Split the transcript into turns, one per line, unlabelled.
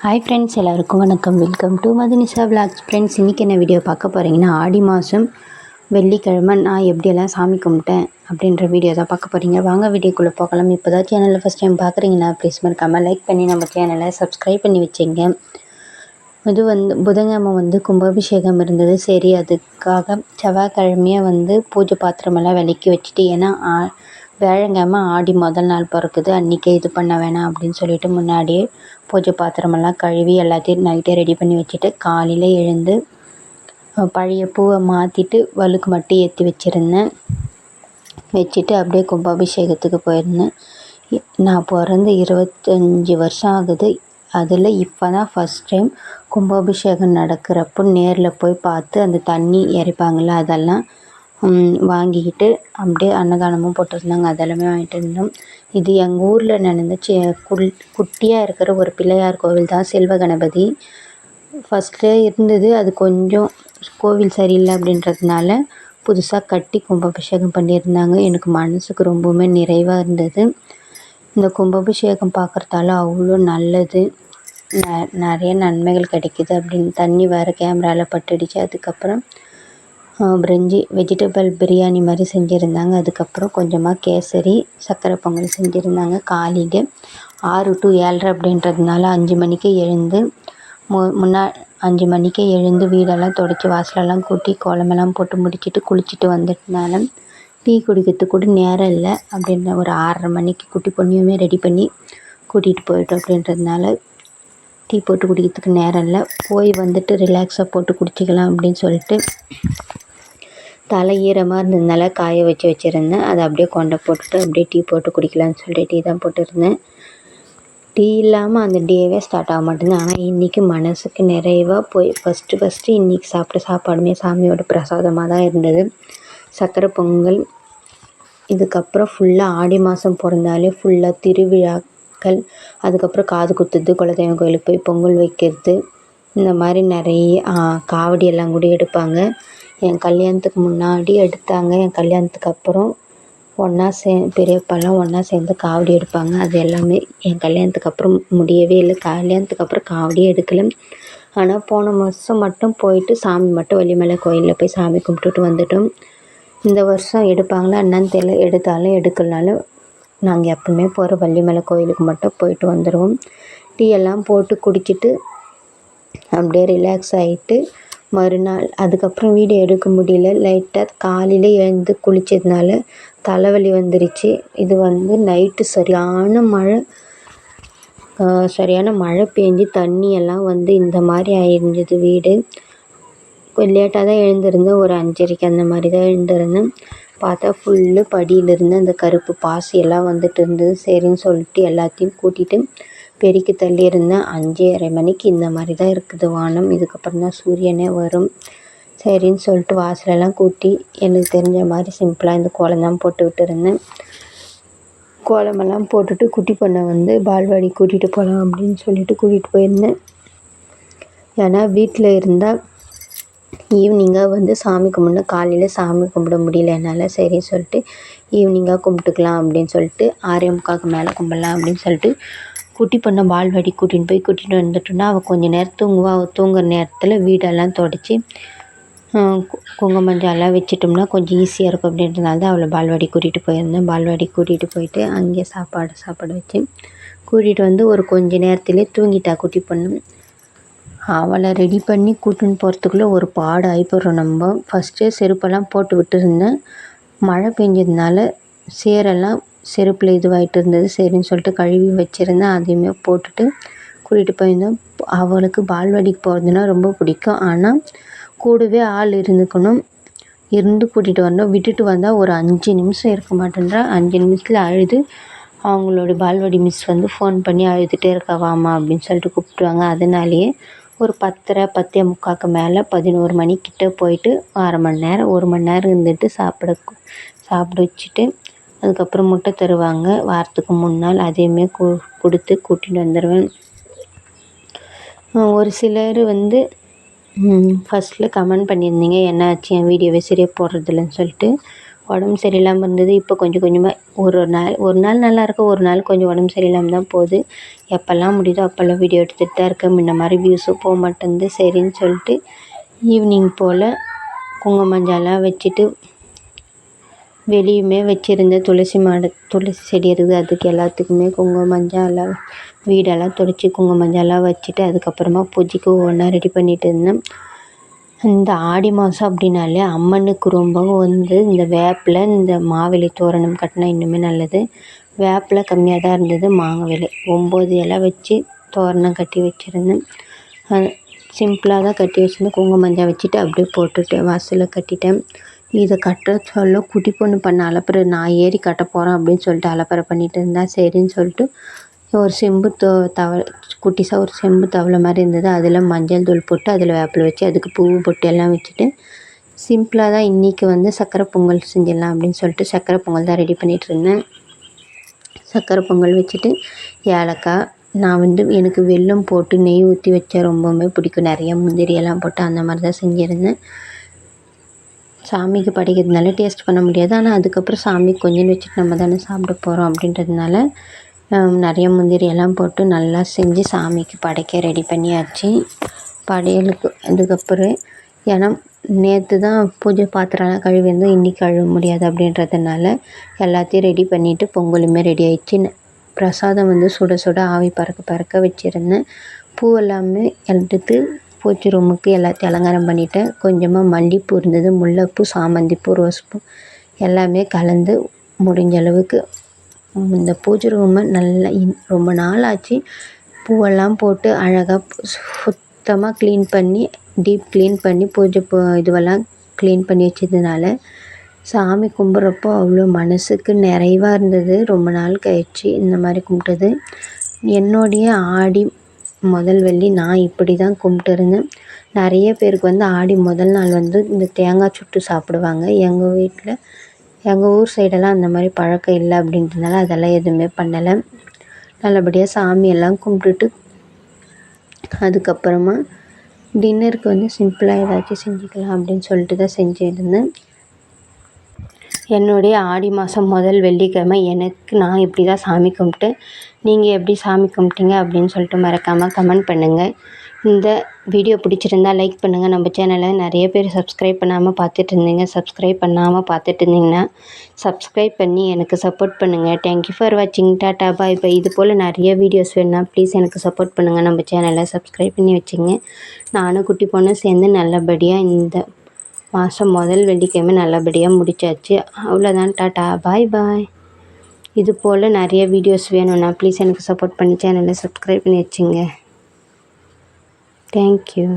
Hi friends எல்லாருக்கும் வணக்கம். Welcome to Madhunisha vlogs friends இன்றைக்கி என்ன வீடியோ பார்க்க போகிறீங்கன்னா ஆடி மாதம் வெள்ளிக்கிழமை நான் எப்படியெல்லாம் சாமி கும்பிட்டேன் அப்படின்ற வீடியோ தான் பார்க்க போகிறீங்க வாங்க வீடியோக்குள்ளே போகலாம். இப்போ தான் சேனலில் ஃபஸ்ட் டைம் பார்க்குறீங்கன்னா ப்ளீஸ் மறக்காமல் லைக் பண்ணி நம்ம சேனலை சப்ஸ்கிரைப் பண்ணி வச்சுங்க. இது வந்து புதன்கிழமை வந்து கும்பாபிஷேகம் இருந்தது. சரி அதுக்காக செவ்வாய்க்கிழமையாக வந்து பூஜை பாத்திரமெல்லாம் விலக்கி வச்சுட்டு ஏன்னா ஆ- ஆடி முதல் நாள் பிறக்குது. அன்றைக்கே இது பண்ண வேணாம் அப்படின்னு சொல்லிட்டு முன்னாடியே பூஜை பாத்திரமெல்லாம் கழுவி எல்லாத்தையும் நைட்டே ரெடி பண்ணி வச்சுட்டு காலையில் எழுந்து பழைய பூவை மாற்றிட்டு வழுக்கு மட்டும் ஏற்றி வச்சுருந்தேன். வச்சுட்டு அப்படியே கும்பாபிஷேகத்துக்கு போயிருந்தேன். நான் பிறந்து இருபத்தஞ்சி வருஷம் ஆகுது. அதில் இப்போ தான் ஃபஸ்ட் டைம் கும்பாபிஷேகம் நடக்கிறப்போ நேரில் போய் பார்த்து அந்த தண்ணி இறைப்பாங்கள்ல அதெல்லாம் வாங்கிக்கிட்டு அப்படியே அன்னதானமும் போட்டிருந்தாங்க. அதெல்லாமே வாங்கிட்டு இருந்தோம். இது எங்கள் ஊரில் நடந்த சி குள் குட்டியாக இருக்கிற ஒரு பிள்ளையார் கோவில் தான் செல்வ கணபதி. ஃபஸ்ட்டு இருந்தது. அது கொஞ்சம் கோவில் சரியில்லை அப்படின்றதுனால புதுசாக கட்டி கும்பாபிஷேகம் பண்ணியிருந்தாங்க. எனக்கு மனசுக்கு ரொம்பவுமே நிறைவாக இருந்தது. இந்த கும்பாபிஷேகம் பார்க்குறதால அவ்வளோ நல்லது. ந நிறைய நன்மைகள் கிடைக்குது அப்படின்னு தண்ணி வேறு கேமராவில் பட்டுடுச்சு. அதுக்கப்புறம் பிரிஞ்சி வெஜிடபிள் பிரியாணி மாதிரி செஞ்சுருந்தாங்க. அதுக்கப்புறம் கொஞ்சமாக கேசரி சர்க்கரை பொங்கல் செஞ்சுருந்தாங்க. காலையில் ஆறு டு ஏழரை அப்படின்றதுனால அஞ்சு மணிக்கு எழுந்து மு முன்னா அஞ்சு மணிக்கே எழுந்து வீடெல்லாம் துடைச்சி வாசலெல்லாம் கூட்டி கோலமெல்லாம் போட்டு முடிச்சுட்டு குளிச்சுட்டு வந்துட்டனால டீ குடிக்கிறதுக்கு கூட நேரம் இல்லை அப்படின்ற ஒரு ஆறரை மணிக்கு குட்டி பொண்ணையுமே ரெடி பண்ணி கூட்டிகிட்டு போயிட்டோம் அப்படின்றதுனால டீ போட்டு குடிக்கிறதுக்கு நேரம் இல்லை. போய் வந்துட்டு ரிலாக்ஸாக போட்டு குடிச்சிக்கலாம் அப்படின்னு சொல்லிட்டு தலை ஈரமாக இருந்ததுனால காய வச்சு வச்சுருந்தேன். அதை அப்படியே கொண்டை போட்டுட்டு அப்படியே டீ போட்டு குடிக்கலான்னு சொல்லிட்டு டீ தான் போட்டுருந்தேன். டீ இல்லாமல் அந்த டேவே ஸ்டார்ட் ஆக மாட்டேங்குது. ஆனால் இன்றைக்கி மனசுக்கு நிறைவாக போய் ஃபஸ்ட்டு ஃபஸ்ட்டு இன்றைக்கி சாப்பிட்ட சாப்பாடுமே சாமியோட பிரசாதமாக தான் இருந்தது. சக்கரை பொங்கல் இதுக்கப்புறம் ஃபுல்லாக ஆடி மாதம் பிறந்தாலே ஃபுல்லாக திருவிழாக்கள் அதுக்கப்புறம் காது குத்துறது குலதெய்வம் கோயிலுக்கு போய் பொங்கல் வைக்கிறது இந்த மாதிரி நிறைய காவடி எல்லாம் கூட எடுப்பாங்க. என் கல்யாணத்துக்கு முன்னாடி எடுத்தாங்க. என் கல்யாணத்துக்கு அப்புறம் ஒன்றா சே பெரியப்பாலாம் ஒன்றா சேர்ந்து காவடி எடுப்பாங்க. அது எல்லாமே என் கல்யாணத்துக்கு அப்புறம் முடியவே இல்லை. கல்யாணத்துக்கு அப்புறம் காவடியே எடுக்கலை. ஆனால் போன மாதம் மட்டும் போயிட்டு சாமி மட்டும் வள்ளிமலை கோயிலில் போய் சாமி கும்பிட்டுட்டு வந்துட்டோம். இந்த வருஷம் எடுப்பாங்களா என்னன்னு தெரியல. எடுத்தாலும் எடுக்கலனாலும் நாங்கள் எப்பவுமே போகிற வள்ளிமலை கோயிலுக்கு மட்டும் போயிட்டு வந்துடுவோம் டீ எல்லாம் போட்டு குடிச்சிட்டு அப்படியே ரிலாக்ஸ் ஆகிட்டு மறுநாள். அதுக்கப்புறம் வீடியோ எடுக்க முடியல. லைட்டாக காலையில் எழுந்து குளித்ததுனால தலைவலி வந்துருச்சு. இது வந்து நைட்டு சரியான மழை சரியான மழை பெஞ்சி தண்ணியெல்லாம் வந்து இந்த மாதிரி ஆயிருந்தது வீடு. கொஞ்சம் லேட்டாக தான் எழுந்திருந்தேன். ஒரு அஞ்சரைக்கு அந்த மாதிரி தான் எழுந்திருந்தேன். பார்த்தா ஃபுல்லு படியிலிருந்து அந்த கருப்பு பாசி எல்லாம் வந்துட்டு இருந்தது. சரின்னு சொல்லிட்டு எல்லாத்தையும் கூட்டிகிட்டு பெருக்கி தள்ளி இருந்தேன் அஞ்சரை மணிக்கு இந்த மாதிரி தான் இருக்குது வானம். இதுக்கப்புறம் தான் சூரியனே வரும். சரின்னு சொல்லிட்டு வாசலெல்லாம் கூட்டி எனக்கு தெரிஞ்ச மாதிரி சிம்பிளாக இந்த கோலம் தான் போட்டு விட்டுருந்தேன். கோலமெல்லாம் போட்டுட்டு குட்டி பொண்ணை வந்து பால்வாடி கூட்டிகிட்டு போகலாம் அப்படின்னு சொல்லிட்டு கூட்டிகிட்டு போயிருந்தேன். ஏன்னா வீட்டில் இருந்தால் ஈவினிங்காக வந்து சாமி கும்பிடணும். காலையில் சாமி கும்பிட முடியல என்னால். சரின்னு சொல்லிட்டு ஈவினிங்காக கும்பிட்டுக்கலாம் அப்படின்னு சொல்லிட்டு ஆறே முக்காக்கு மேலே கும்பிடலாம் அப்படின்னு சொல்லிட்டு குட்டி பொண்ணை பால்வாடி கூட்டின்னு போய் கூட்டிகிட்டு வந்துட்டோன்னா அவள் கொஞ்சம் நேரம் தூங்குவா. அவள் தூங்குற நேரத்தில் வீடெல்லாம் தொடச்சி குங்கும மஞ்சள்லாம் வச்சிட்டோம்னா கொஞ்சம் ஈஸியாக இருக்கும் அப்படின்றதுனால தான் அவளை பால்வாடி கூட்டிகிட்டு போயிருந்தேன். பால்வாடி கூட்டிகிட்டு போயிட்டு அங்கேயே சாப்பாடு சாப்பாடு வச்சு கூட்டிகிட்டு வந்து ஒரு கொஞ்ச நேரத்துலேயே தூங்கிட்டா குட்டி பொண்ணு. அவளை ரெடி பண்ணி கூட்டின்னு போகிறதுக்குள்ளே ஒரு பாடு ஆகிப்போகிறோம் நம்ம ஃபஸ்ட்டே செருப்பெல்லாம் போட்டு விட்டுருந்தேன். மழை பெஞ்சதுனால சேரெல்லாம் செருப்பில் இதுவாகிட்டு இருந்தது. சரின்னு சொல்லிட்டு கழுவி வச்சுருந்தேன். அதையுமே போட்டுட்டு கூட்டிகிட்டு போயிருந்தோம் அவளுக்கு பால்வாடிக்கு போகிறதுனா ரொம்ப பிடிக்கும். ஆனால் கூடவே ஆள் இருந்துக்கணும். இருந்து கூட்டிகிட்டு வரணும் விட்டுட்டு வந்தால் ஒரு அஞ்சு நிமிஷம் இருக்க மாட்டேன்றா. அஞ்சு நிமிஷத்தில் அழுது அவங்களோட பால்வாடி மிஸ் வந்து ஃபோன் பண்ணி அழுதுகிட்டே இருக்கா வாம்மா அப்படின்னு சொல்லிட்டு கூப்பிட்ருவாங்க அதனாலேயே ஒரு பத்தரை பத்தே முக்காக்கு மேலே பதினோரு மணிக்கிட்ட போயிட்டு அரை மணி நேரம் ஒரு மணி நேரம் இருந்துட்டு சாப்பிட சாப்பிட வச்சுட்டு அதுக்கப்புறம் முட்டை தருவாங்க. வாரத்துக்கு மூணு நாள் அதையுமே கு கொடுத்து கூட்டிகிட்டு வந்துடுவேன் ஒரு சிலர் வந்து ஃபஸ்ட்டில் கமெண்ட் பண்ணியிருந்தீங்க. என்னாச்சு என் வீடியோவை சரியாக போடுறதில்லன்னு சொல்லிட்டு. உடம்பு சரியில்லாமல் இருந்தது. இப்போ கொஞ்சம் கொஞ்சமாக ஒரு ஒரு நாள் ஒரு நாள் நல்லா இருக்கு ஒரு நாள் கொஞ்சம் உடம்பு சரியில்லாமல் தான் போகுது. எப்போல்லாம் முடியுதோ அப்போல்லாம் வீடியோ எடுத்துகிட்டு தான் இருக்கேன். முன்ன மாதிரி வியூஸும் போக மாட்டேங்குது. சரின்னு சொல்லிட்டு ஈவினிங் போல் குங்குமஞ்சாலாம் வச்சுட்டு வெளியுமே வச்சுருந்த துளசி மாடு துளசி செடி இருக்குது. அதுக்கு எல்லாத்துக்குமே குங்குமம் மஞ்சள் எல்லாம் வீடெல்லாம் துடைச்சி குங்குமம் மஞ்சள்லாம் வச்சுட்டு அதுக்கப்புறமா பூஜைக்கு ஒவ்வொன்றா ரெடி பண்ணிட்டு இருந்தேன். இந்த ஆடி மாதம் அப்படின்னாலே அம்மனுக்கு ரொம்பவும் வந்து இந்த வேப்பில் இந்த மாவிலை தோரணம் கட்டினா இன்னுமே நல்லது. வேப்பில் கம்மியாக தான் இருந்தது மாங்கவிலை ஒம்பது இலை வச்சு தோரணம் கட்டி வச்சுருந்தேன். சிம்பிளாக தான் கட்டி வச்சுருந்தேன். குங்குமம் மஞ்சள் வச்சுட்டு அப்படியே போட்டுட்டேன் வாசலில் கட்டிட்டேன். இதை கட்ட சொல்ல குட்டி பொண்ணு பண்ண அலப்பறை நான் ஏறி கட்ட போகிறேன் அப்படின்னு சொல்லிட்டு அலப்பறை பண்ணிட்டு இருந்தா சரின்னு சொல்லிட்டு ஒரு செம்பு தோ தவ குட்டிஸாக ஒரு செம்பு தவளை மாதிரி இருந்தது. அதில் மஞ்சள் தூள் போட்டு அதில் வேப்பில் வச்சு அதுக்கு பூ பொட்டு எல்லாம் வச்சுட்டு சிம்பிளாக தான் இன்றைக்கி வந்து சக்கரை பொங்கல் செஞ்சிடலாம் அப்படின்னு சொல்லிட்டு சக்கரை பொங்கல் தான் ரெடி பண்ணிகிட்டு இருந்தேன். சக்கரை பொங்கல் வச்சுட்டு ஏலக்காய் நான் வந்து எனக்கு வெல்லம் போட்டு நெய் ஊற்றி வச்சா ரொம்பவுமே பிடிக்கும். நிறைய முந்திரி எல்லாம் போட்டு அந்த மாதிரி தான் செஞ்சுருந்தேன். சாமிக்கு படைக்கிறதுனால டேஸ்ட் பண்ண முடியாது. ஆனால் அதுக்கப்புறம் சாமிக்கு கொஞ்சம் வச்சுட்டு நம்ம தானே சாப்பிட போகிறோம் அப்படின்றதுனால நிறைய முந்திரி எல்லாம் போட்டு நல்லா செஞ்சு சாமிக்கு படைக்க ரெடி பண்ணியாச்சு. படையலுக்கு அதுக்கப்புறம் ஏன்னா நேற்று தான் பூஜை பாத்திரம்லாம் கழுவிருந்தோம் இன்றைக்கி கழுவ முடியாது அப்படின்றதுனால எல்லாத்தையும் ரெடி பண்ணிவிட்டு பொங்கலுமே ரெடி ஆயிடுச்சு. பிரசாதம் வந்து சுட சுட ஆவி பறக்க பறக்க வச்சுருந்தேன். பூ எல்லாமே எடுத்து பூஜை ரூமுக்கு எல்லாத்தையும் அலங்காரம் பண்ணிட்டேன் கொஞ்சமாக மல்லிகைப்பூ இருந்தது முல்லைப்பூ சாமந்திப்பூ ரோஸ்பூ எல்லாமே கலந்து முடிஞ்ச அளவுக்கு இந்த பூஜை ரூமை நல்லா ரொம்ப நாள் ஆச்சு பூவெல்லாம் போட்டு அழகாக சுத்தமாக க்ளீன் பண்ணி டீப் க்ளீன் பண்ணி பூஜை இதுவெல்லாம் க்ளீன் பண்ணி வச்சதுனால சாமி கும்பிட்றப்போ அவ்வளோ மனதுக்கு நிறைவாக இருந்தது. ரொம்ப நாள் கழிச்சு இந்த மாதிரி கும்பிட்டது. என்னுடைய ஆடி முதல் வெள்ளி நான் இப்படி தான் கும்பிட்டு இருந்தேன் நிறைய பேருக்கு வந்து ஆடி முதல் நாள் வந்து இந்த தேங்காய் சுட்டு சாப்பிடுவாங்க. எங்கள் வீட்டில் எங்கள் ஊர் சைடெல்லாம் அந்த மாதிரி பழக்கம் இல்லை அப்படின்றதுனால அதெல்லாம் எதுவுமே பண்ணலை. நல்லபடியாக சாமியெல்லாம் கும்பிட்டுட்டு அதுக்கப்புறமா டின்னருக்கு வந்து சிம்பிளாக ஏதாச்சும் செஞ்சுக்கலாம் அப்படின்னு சொல்லிட்டு தான் செஞ்சுருந்தேன். என்னுடைய ஆடி மாதம் முதல் வெள்ளிக்கிழமை எனக்கு நான் இப்படி தான் சாமி கும்பிட்டேன் நீங்கள் எப்படி சாமி கும்பிட்டீங்க அப்படின்னு சொல்லிட்டு மறக்காமல் கமெண்ட் பண்ணுங்கள் இந்த வீடியோ பிடிச்சிருந்தா லைக் பண்ணுங்கள் நம்ம சேனலை நிறைய பேர் சப்ஸ்கிரைப் பண்ணாமல் பார்த்துட்டு இருந்தீங்க. சப்ஸ்கிரைப் பண்ணாமல் பார்த்துட்டு இருந்தீங்கன்னா சப்ஸ்கிரைப் பண்ணி எனக்கு சப்போர்ட் பண்ணுங்கள் தேங்க்யூ ஃபார் வாட்சிங் டாட்டா பாய் இப்போ இது போல் நிறைய வீடியோஸ் வேணுன்னா ப்ளீஸ் எனக்கு சப்போர்ட் பண்ணுங்கள் நம்ம சேனலை சப்ஸ்கிரைப் பண்ணி வச்சுங்க. நானும் குட்டி பொண்ணும் சேர்ந்து நல்லபடியாக இந்த மாதம் முதல் வெள்ளிக்கிழமை நல்லபடியாக முடிச்சாச்சு. அவ்வளோதான் டாட்டா பாய் பாய். இது போல் நிறைய வீடியோஸ் வேணும்னா ப்ளீஸ் எனக்கு சப்போர்ட் பண்ணி சேனலை சப்ஸ்கிரைப் பண்ணி வச்சுங்க. தேங்க்யூ